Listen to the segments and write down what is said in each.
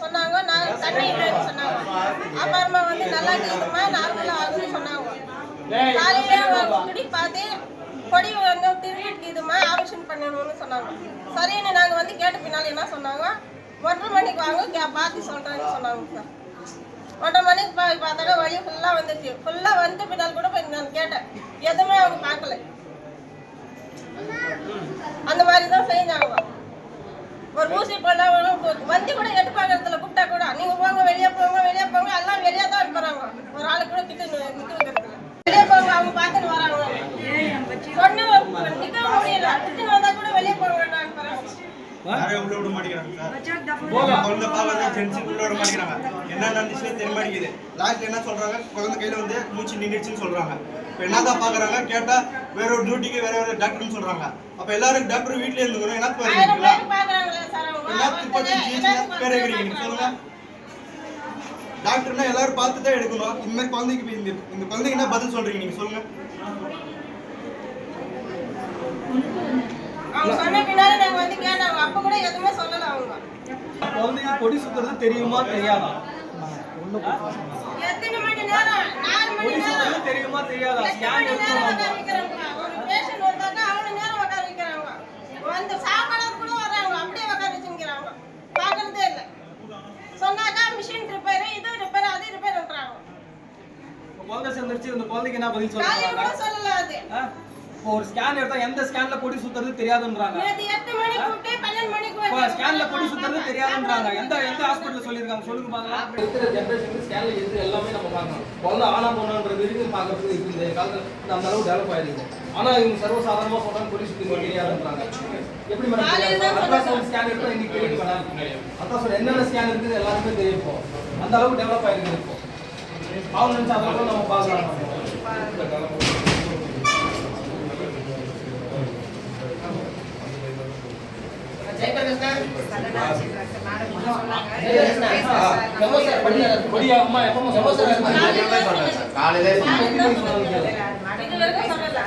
சொன்னாங்க நான் தண்ணி இல்லைன்னு சொன்னாங்க அப்புறமா வந்து நல்லா கேக்குமா நார்மலா ஆகுதுன்னு சொன்னாங்க காலையில குடி பார்த்து கொடி வந்து திரும்பிட்டுக்குதுமா ஆபரேஷன் பண்ணணும்னு சொன்னாங்க சரின்னு நாங்க வந்து கேட்ட பின்னால என்ன சொன்னாங்க ஒன்றரை மணிக்கு வாங்க பார்த்து சொல்றேன்னு சொன்னாங்க சார் ஒன்றரை மணிக்கு பா பார்த்தாக்க வழி ஃபுல்லா வந்துச்சு ஃபுல்லா வந்து பின்னால் கூட போய் நான் கேட்டேன் எதுவுமே அவங்க பார்க்கல மாதிரி தான் செஞ்சாங்க ஒரு ஊசி போல வந்து கூட எட்டு பார்க்கறதுல கூப்பிட்டா கூட. நீங்க போங்க வெளியே போங்க வெளியே போங்க. எல்லாம் வெளியே தான் அனுப்புறாங்க. ஒரு ஆளு கூட கிட்ட நிக்க வைக்கிறது வெளியே போங்க அவங்க பார்த்துட்டு வராங்க. சொன்ன நிக்க முடியல. கிட்ட வந்தா கூட வெளியே விட மாட்டேங்கிறாங்க என்ன நடந்துச்சுன்னு தெரிய மாட்டேங்குது. லாஸ்ட் என்ன சொல்றாங்க? குழந்தை கையில வந்து மூச்சு நின்றுச்சுன்னு சொல்றாங்க. இப்போ என்னதான் பாக்குறாங்க கேட்டா வேற ஒரு டியூட்டிக்கு வேற வேற டாக்டர்னு சொல்றாங்க. அப்ப எல்லாரும் டாக்டர் வீட்லயே இருந்துக்கணும். என்ன பேர் எல்லாத்துக்கும் பத்தி ஜிஎஸ் பேர் இருக்கிறீங்க நீங்க சொல்லுங்க. டாக்டர்னா எல்லாரும் பார்த்து தான் எடுக்கணும். இந்த மாதிரி குழந்தைக்கு இப்ப இந்த இந்த குழந்தைக்கு என்ன பதில் சொல்றீங்க? நீங்க சொல்லுங்க. அவங்க சொன்ன பின்னால நாங்க வந்து கேட்டாங்க அப்ப கூட எதுவுமே சொல்லல அவங்க. குழந்தைக்கு கொடி சுத்துறது தெரியுமா தெரியாதா? எத்தனை மணி நேரம்? தெரியுமா தெரியாதா ஸ்கேன் எடுத்து? ஒரு patient வந்தாக்கா அவ்வளவு நேரம் உட்கார வைக்கிறாங்க. வந்து சாப்பாடு கூட வர்றாங்க, அப்படியே உட்கார வச்சுக்கிறாங்க. பார்க்கறதே இல்ல. சொன்னாக்கா machine repair, இது repair, அது repairன்றாங்க. குழந்தை சேர்ந்துருச்சு இந்த குழந்தைக்கு என்ன பதில் காலையில கூட சொல்றாங்க சொல்லல அது. இப்போ ஒரு ஸ்கேன் எடுத்தா எந்த ஸ்கேன்ல கொடி சுத்துறது தெரியாதுன்றாங்க. ஸ்கேன்ல கொடி சுத்துறது தெரியாதுன்றாங்க. எந்த எந்த ஹாஸ்பிட்டல் சொல்லிருக்காங்க சொல்லுங்க பார்க்கலாம் இருக்கிற ஜெனரேஷனுக்கு ஸ்கேன்ல எது எல்லாமே நம்ம பார்க்கணும் குழந்தை ஆனா போனான்றது வரைக்கும் பார்க்கறதுக்கு இருக்கு இந்த காலத்துல அந்த அளவு டெவலப் ஆயிருக்கு ஆனா இவங்க சர்வசாதாரணமா சொல்றாங்க கொடி சுத்தி தெரியாதுன்றாங்க. எப்படி மேடம் அல்ட்ராசவுண்ட் ஸ்கேன் எடுத்தா இன்னைக்கு தெரியும் மேடம் அல்ட்ராசவுண்ட் என்னென்ன ஸ்கேன் இருக்குது எல்லாருமே தெரியும் இப்போ. அந்த அளவுக்கு டெவலப் ஆயிருக்கு இப்போ. அவங்க நம்ம பார்க்கலாம். கொடி அம்மா எப்போ காலையில காலையிலே இது வரைக்கும் சொல்லல.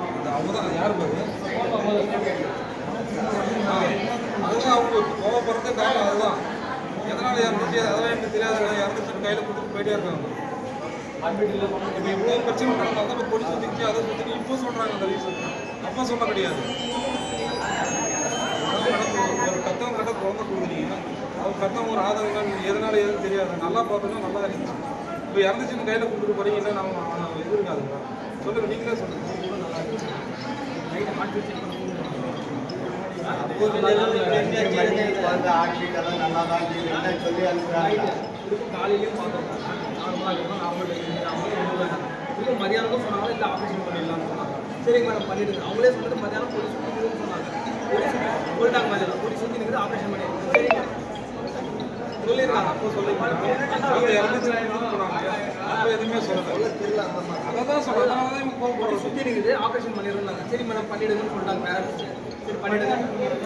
அவங்க தான் யார் பாரு? அதுதான் அவங்க கோவப்படுறதே காரணம் அதுதான். எதனால இறந்துச்சு அதெல்லாம் எனக்கு தெரியாது இறந்துச்சுன்னு கையில் கொடுத்துட்டு போயிட்டே இருக்காங்க. இப்போ இவ்வளோ பிரச்சனை பண்ணாங்க தான் இப்போ பொடி சுத்திச்சு அதை சுற்றி இப்போ சொல்கிறாங்க அந்த ரீசன் அப்போ சொல்ல கிடையாது அதான் நடக்கும். ஒரு கத்தவங்க கிட்ட குழந்தை கொடுக்குறீங்க அவங்க கத்தவங்க ஒரு ஆதரவு எதனால எதுவும் தெரியாது. நல்லா பார்த்தோன்னா நல்லா இருந்துச்சு. இப்போ இறந்துச்சுன்னு கையில் கொடுத்துட்டு போறீங்கன்னா நம்ம இது இருக்காதுங்களா சொல்லுங்கள் நீங்களே சொல்லுங்கள் நல்லா இருந்துச்சு இது கூட நல்லா தான் இருந்துச்சு காலையிலயும் பார்த்தோம் நார்மலாக இருக்கும் நார்மல் திரும்ப மதியானம் சொன்னாங்க இந்த ஆப்ரேஷன் பண்ணிடலாம்னு சொன்னாங்க சரிங்க மேடம் பண்ணிடுங்க அவங்களே சொல்லிட்டு மதியானம் பொடி சுற்றிக்குதுன்னு சொன்னாங்க பொடி சுற்றி சொல்லிட்டாங்க மதியானம் பொடி சுற்றி நிற்குது ஆப்ரேஷன் பண்ணிடுங்க சரிங்க சொல்லியிருக்காங்க அப்போ அவங்க இறந்துச்சுன்னு போனாங்க அப்போ எதுவுமே சொல்லல. அதை தான் சொல்கிறேன் அதனால தான் இவங்க சுற்றி நிற்குது ஆப்ரேஷன் பண்ணிடுறாங்க சரி மேடம் பண்ணிடுங்கன்னு சொல்லிட்டாங்க பேரண்ட்ஸ் சரி பண்ணிடுங்க.